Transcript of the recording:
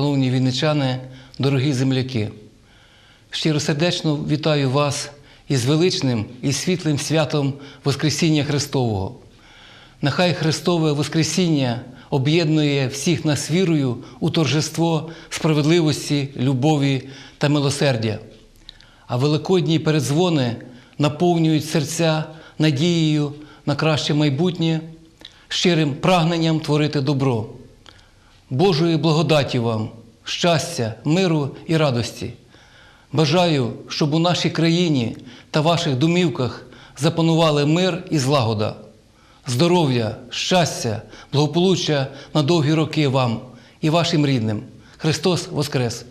хмельничани, дорогі земляки. Щиросердечно вітаю вас із величним і світлим святом Воскресіння Христового. Нехай Христове Воскресіння об'єднує всіх нас вірою у торжество справедливості, любові та милосердя. А великодні передзвони наповнюють серця надією на краще майбутнє, щирим прагненням творити добро. Божої благодаті вам, щастя, миру і радості. Бажаю, щоб у нашій країні та ваших домівках запанували мир і злагода. Здоров'я, щастя, благополуччя на довгі роки вам і вашим рідним. Христос Воскрес!